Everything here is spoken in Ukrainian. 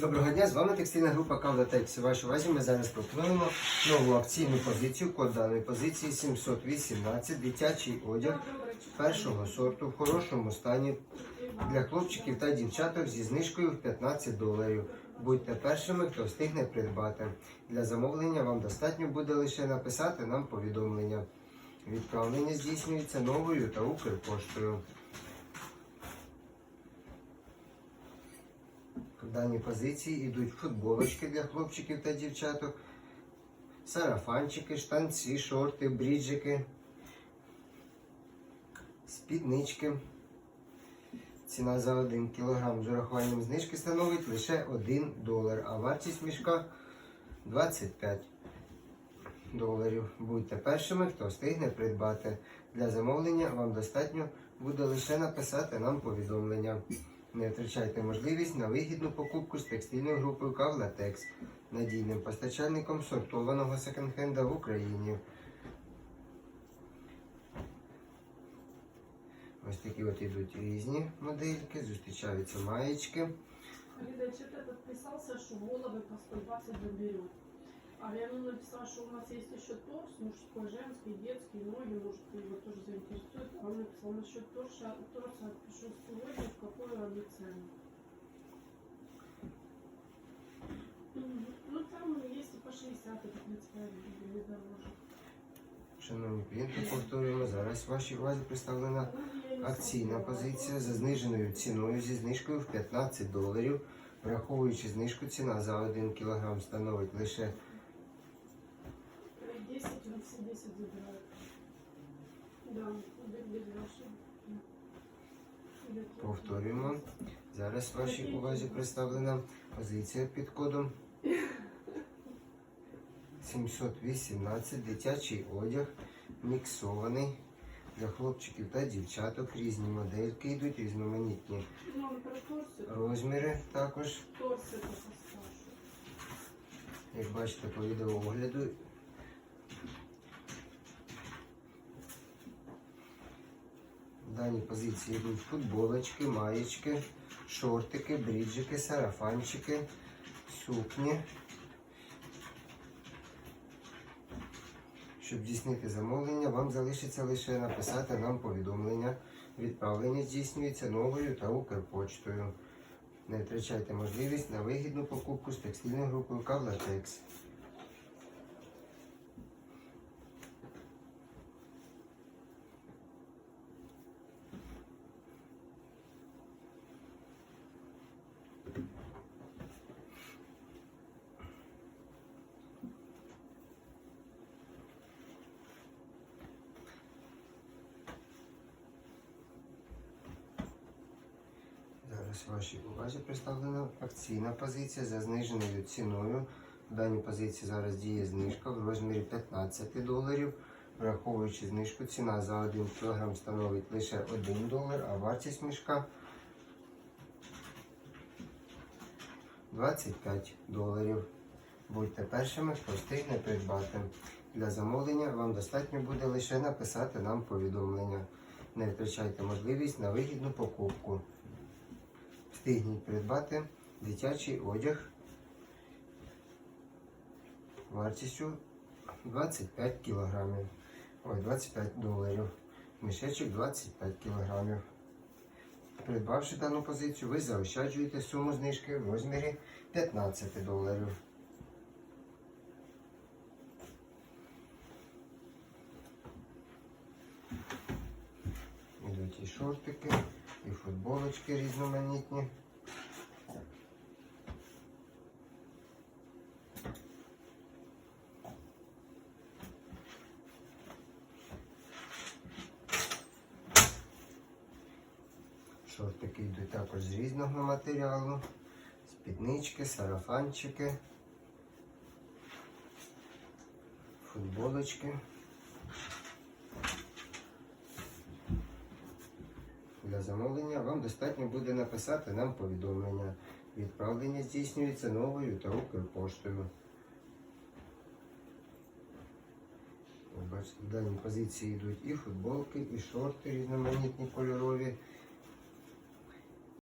Доброго дня, з вами текстильна група Кавла Текс. У увазі ми зараз пропонуємо нову акційну позицію. Код даної позиції 718. Дитячий одяг першого сорту в хорошому стані для хлопчиків та дівчаток зі знижкою в 15 доларів. Будьте першими, хто встигне придбати. Для замовлення вам достатньо буде лише написати нам повідомлення. Відправлення здійснюється новою та Укрпоштою. В даній позиції йдуть футболочки для хлопчиків та дівчаток, сарафанчики, штанці, шорти, бріджики, спіднички. Ціна за 1 кг з урахуванням знижки становить лише 1 долар, а вартість мішка 25 доларів. Будьте першими, хто встигне придбати. Для замовлення вам достатньо буде лише написати нам повідомлення. Не втрачайте можливість на вигідну покупку з текстильною групою Кавлатекс, надійним постачальником сортованого секонд-хенда в Україні. Ось такі от ідуть різні модельки, зустрічаються маєчки. Лида, что-то подписался, что по 120 заберет. А я ему написала, что у нас есть еще торс, мужской, женский, детский, ноги, может, его тоже заинтересует. А он написал насчет торса, торса пишу сегодня, в какую они цену. Ну, там есть и по 60, и по 35, или дороже. Шановні клієнти, повторюємо, зараз вашій увазі представлена Ну, не акційна позиція за зниженою ціною зі знижкою в 15 доларів. Враховуючи знижку, ціна за 1 кг становить лише 10, он все 10 забирает. Да, без без вашего. Или- Повторюємо. Зараз вашій увазі представлена позиція під кодом 718 дитячий одяг міксований для хлопчиків та дівчаток. Різні модельки йдуть, різноманітні Ну, он про торсы. розміри також. Торсы это постарше. Як бачите по відеоогляду. даній позиції йдуть футболочки, маєчки, шортики, бріджики, сарафанчики, сукні. Щоб здійснити замовлення, вам залишиться лише написати нам повідомлення. Відправлення здійснюється новою та Укрпочтою. Не втрачайте можливість на вигідну покупку з текстильною групою Кавлатекс. Зараз вашій увазі представлена акційна позиція за зниженою ціною. В даній позиції зараз діє знижка в розмірі 15 доларів. Враховуючи знижку, ціна за 1 кг становить лише 1 долар, а вартість мішка 25 доларів. Будьте першими, хто встигне придбати. Для замовлення вам достатньо буде лише написати нам повідомлення. Не втрачайте можливість на вигідну покупку. Встигніть придбати дитячий одяг вартістю 25 кілограмів. Ой, 25 доларів. Мішечок 25 кілограмів. Придбавши дану позицію, ви заощаджуєте суму знижки в розмірі 15 доларів. Ідуть і шортики, і футболочки різноманітні. Шортики йдуть також з різного матеріалу. Спіднички, сарафанчики, футболочки. Для замовлення вам достатньо буде написати нам повідомлення. Відправлення здійснюється новою та Укрпоштою. Бачите, в даній позиції йдуть і футболки, і шорти різноманітні кольорові,